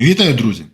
Вітаю, друзі!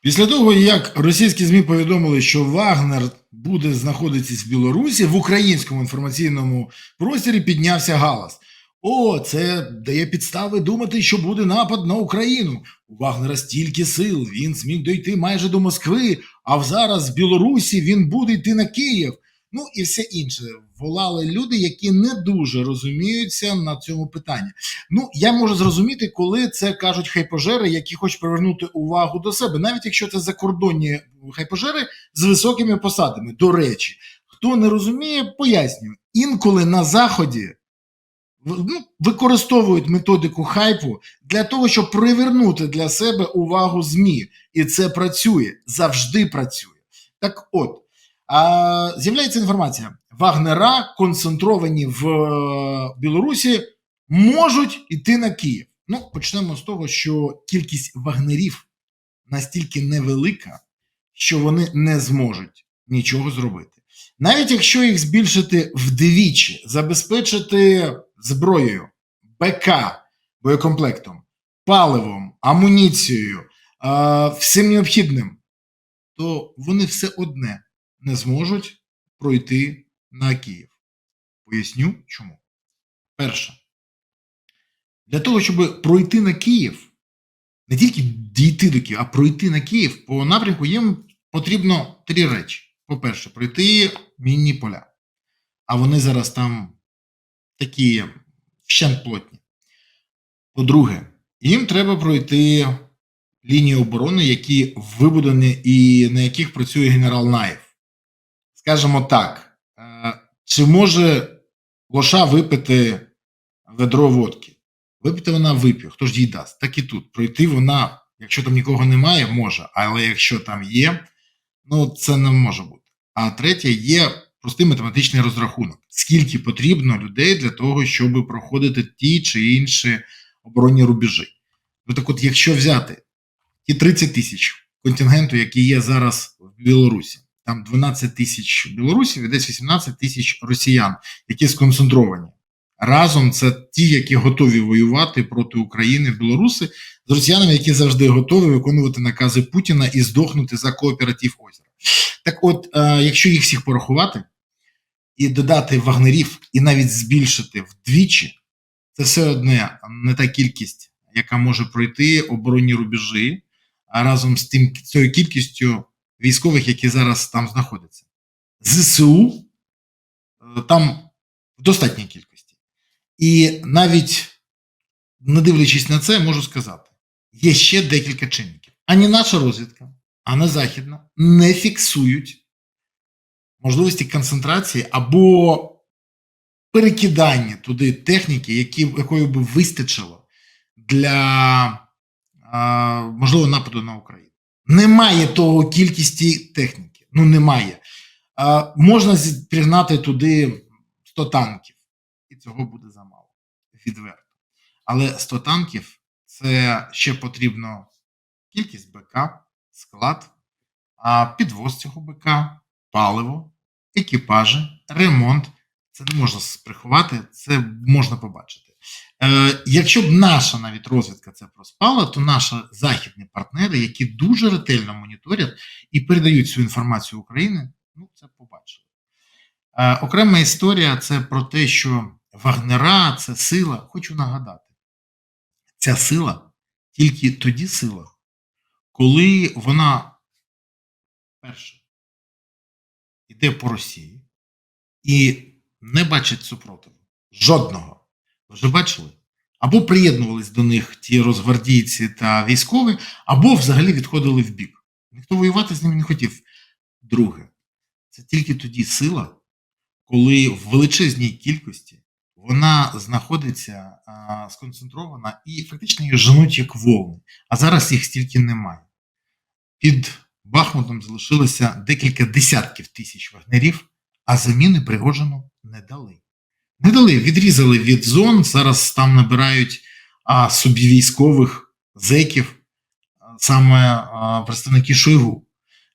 Після того, як російські ЗМІ повідомили, що Вагнер буде знаходитись в Білорусі, в українському інформаційному просторі піднявся галас. О, це дає підстави думати, що буде напад на Україну. У Вагнера стільки сил, він зміг дойти майже до Москви, а зараз в Білорусі він буде йти на Київ. Ну і все інше. Волали люди, які не дуже розуміються на цьому питанні. Ну, я можу зрозуміти, коли це кажуть хайпожери, які хочуть привернути увагу до себе, навіть якщо це закордонні хайпожери з високими посадами. До речі, хто не розуміє, пояснюю. Інколи на заході ну, використовують методику хайпу для того, щоб привернути для себе увагу ЗМІ. І це працює, завжди працює. Так от, а, з'являється інформація: Вагнера концентровані в е, Білорусі можуть йти на Київ. Ну, почнемо з того, що кількість вагнерів настільки невелика, що вони не зможуть нічого зробити. Навіть якщо їх збільшити вдвічі, забезпечити зброєю, БК, боєкомплектом, паливом, амуніцією, е, всім необхідним, то вони все одне не зможуть пройти на Київ. Поясню чому. Перше, для того, щоб пройти на Київ, не тільки дійти до Києва, а пройти на Київ по напрямку їм потрібно три речі. По-перше, пройти мінні поля. А вони зараз там такі вщент плотні. По-друге, їм треба пройти лінії оборони, які вибудовані і на яких працює генерал Наєв. Скажімо так, е, чи може лоша випити ведро водки? Випити вона вип'є, хто ж їй дасть. Так і тут. Пройти вона, якщо там нікого немає, може, але якщо там є, ну це не може бути. А третє є простий математичний розрахунок. Скільки потрібно людей для того, щоб проходити ті чи інші оборонні рубежі. Ну так от, якщо взяти ті 30 тисяч контингенту, який є зараз в Білорусі, там 12 тисяч білорусів і десь 18 тисяч росіян, які сконцентровані. Разом це ті, які готові воювати проти України, білоруси, з росіянами, які завжди готові виконувати накази Путіна і здохнути за кооператив озера. Так от, е, якщо їх всіх порахувати і додати вагнерів, і навіть збільшити вдвічі, це все одне не та кількість, яка може пройти оборонні рубежі, а разом з тим цією кількістю військових, які зараз там знаходяться. ЗСУ е, там в достатній кількості. І навіть не дивлячись на це, можу сказати, є ще декілька чинників. Ані наша розвідка, ані західна не фіксують можливості концентрації або перекидання туди техніки, які, якої би вистачило для а, можливо нападу на Україну. Немає того кількості техніки. Ну немає. А, можна пригнати туди 100 танків, і цього буде замало. Відверто. Але 100 танків це ще потрібно кількість БК, склад, підвоз цього БК, паливо, екіпажі, ремонт. Це не можна приховати, це можна побачити. Е, якщо б наша навіть розвідка це проспала, то наші західні партнери, які дуже ретельно моніторять і передають цю інформацію Україні, ну це побачили. Е, окрема історія це про те, що Вагнера це сила. Хочу нагадати, ця сила тільки тоді сила, коли вона перше йде по Росії і не бачить супротиву. Жодного. Вже бачили? Або приєднувались до них ті розгвардійці та військові, або взагалі відходили в бік. Ніхто воювати з ними не хотів. Друге, це тільки тоді сила, коли в величезній кількості вона знаходиться а, сконцентрована і фактично її женуть як волни. А зараз їх стільки немає. Під Бахмутом залишилося декілька десятків тисяч вагнерів, а заміни Пригожину не дали. Не дали, відрізали від зон. Зараз там набирають а, собі військових зеків, саме а, представники Шойгу.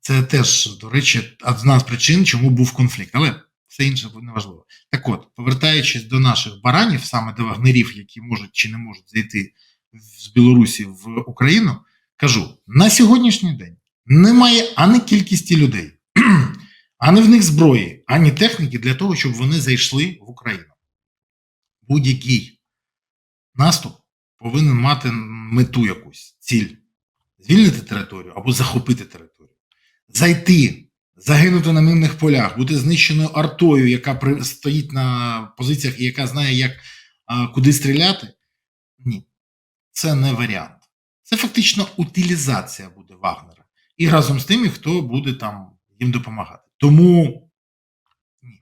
Це теж, до речі, одна з причин, чому був конфлікт. Але все інше не важливо. Так от, повертаючись до наших баранів, саме до вагнерів, які можуть чи не можуть зайти з Білорусі в Україну, кажу, на сьогоднішній день немає ані кількості людей, ані в них зброї, ані техніки для того, щоб вони зайшли в Україну. Будь-який наступ повинен мати мету якусь, ціль звільнити територію або захопити територію, зайти, загинути на мирних полях, бути знищеною артою, яка стоїть на позиціях і яка знає, як куди стріляти. Ні, це не варіант. Це фактично утилізація буде Вагнера. І разом з тими, хто буде там їм допомагати. Тому ні.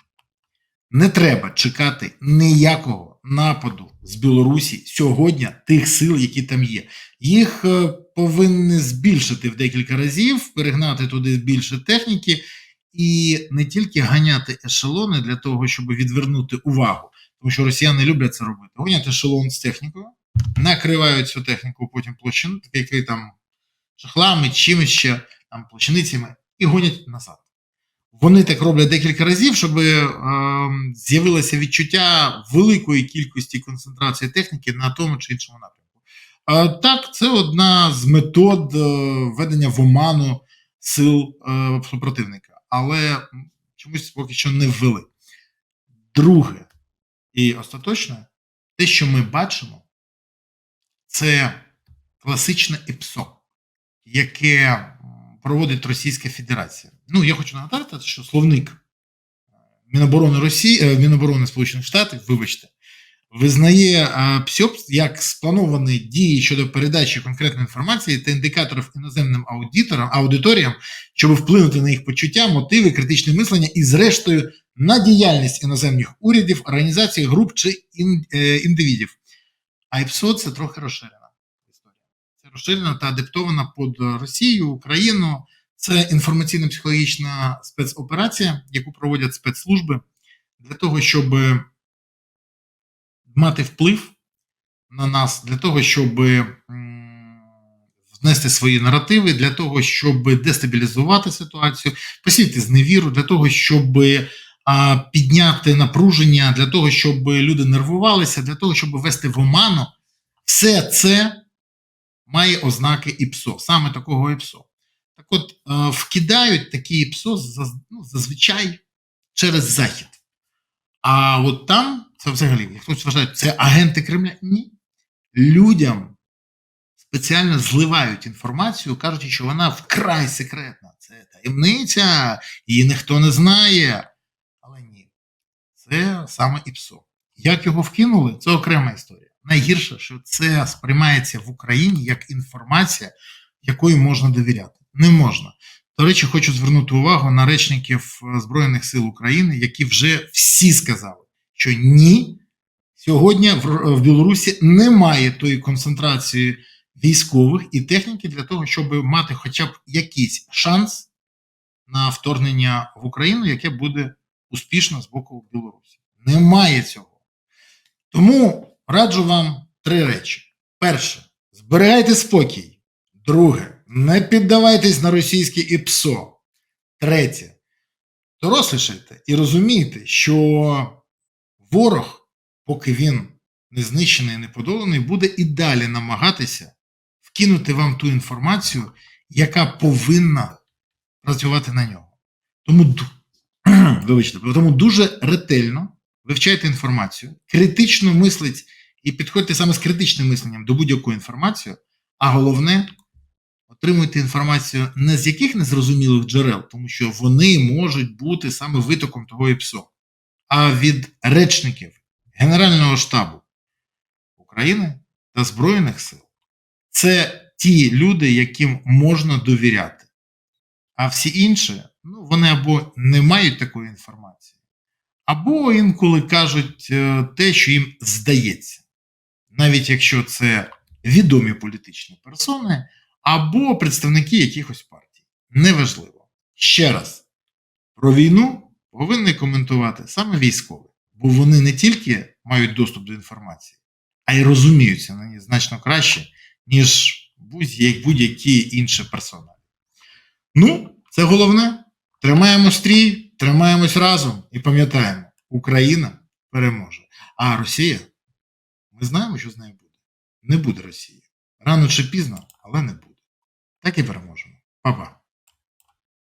не треба чекати ніякого нападу з Білорусі сьогодні тих сил, які там є. Їх е, повинні збільшити в декілька разів, перегнати туди більше техніки і не тільки ганяти ешелони для того, щоб відвернути увагу, тому що росіяни люблять це робити. Гонять ешелон з технікою, накривають цю техніку потім площин, такі там шахлами, чимось ще, там площаницями, і гонять назад. Вони так роблять декілька разів, щоб е, з'явилося відчуття великої кількості концентрації техніки на тому чи іншому напрямку. Е, так, це одна з метод е, введення в оману сил е, супротивника, але чомусь поки що не ввели. Друге і остаточне, те, що ми бачимо, це класичне ІПСО, яке проводить Російська Федерація. Ну, я хочу нагадати, що словник Міноборони Росії, е, Міноборони Сполучених Штатів, вибачте, визнає е, як сплановані дії щодо передачі конкретної інформації та індикаторів іноземним аудиторам, аудиторіям, щоб вплинути на їх почуття, мотиви, критичне мислення і, зрештою, на діяльність іноземних урядів, організацій, груп чи е, індивідів. А ІПСО це трохи. Це розширена та адаптована під Росію, Україну. Це інформаційно-психологічна спецоперація, яку проводять спецслужби для того, щоб мати вплив на нас, для того, щоб внести свої наративи, для того, щоб дестабілізувати ситуацію, посіяти зневіру, для того, щоб підняти напруження, для того, щоб люди нервувалися, для того, щоб ввести в оману. Все це має ознаки ІПСО, саме такого ІПСО. Так от, е, вкидають такі ПСО заз- ну, зазвичай через Захід. А от там, це взагалі, як хтось вважає, це агенти Кремля. Ні. Людям спеціально зливають інформацію, кажучи, що вона вкрай секретна. Це таємниця, її ніхто не знає. Але ні, це саме ІПСО. Як його вкинули, це окрема історія. Найгірше, що це сприймається в Україні як інформація, якої можна довіряти. Не можна. До речі, хочу звернути увагу на речників е, Збройних сил України, які вже всі сказали, що ні, сьогодні в, в Білорусі немає тої концентрації військових і техніки для того, щоб мати хоча б якийсь шанс на вторгнення в Україну, яке буде успішно з боку Білорусі. Немає цього. Тому раджу вам три речі: перше, зберігайте спокій. Друге, не піддавайтесь на російське ІПСО. Третє, дорослішайте і розумійте, що ворог, поки він не знищений і не подоланий, буде і далі намагатися вкинути вам ту інформацію, яка повинна працювати на нього. Тому, вибачте, тому дуже ретельно вивчайте інформацію, критично мисліть і підходьте саме з критичним мисленням до будь-якої інформації, а головне отримуйте інформацію не з яких незрозумілих джерел, тому що вони можуть бути саме витоком того ІПСО, а від речників Генерального штабу України та Збройних сил. Це ті люди, яким можна довіряти. А всі інші, ну, вони або не мають такої інформації, або інколи кажуть е, те, що їм здається, навіть якщо це відомі політичні персони, або представники якихось партій. Неважливо. Ще раз, про війну повинні коментувати саме військові, бо вони не тільки мають доступ до інформації, а й розуміються на ній значно краще, ніж будь- будь-які інші персоналі. Ну, це головне. Тримаємо стрій, тримаємось разом і пам'ятаємо, Україна переможе. А Росія, ми знаємо, що з нею буде. Не буде Росії. Рано чи пізно, але не буде. так і переможемо. Па-па.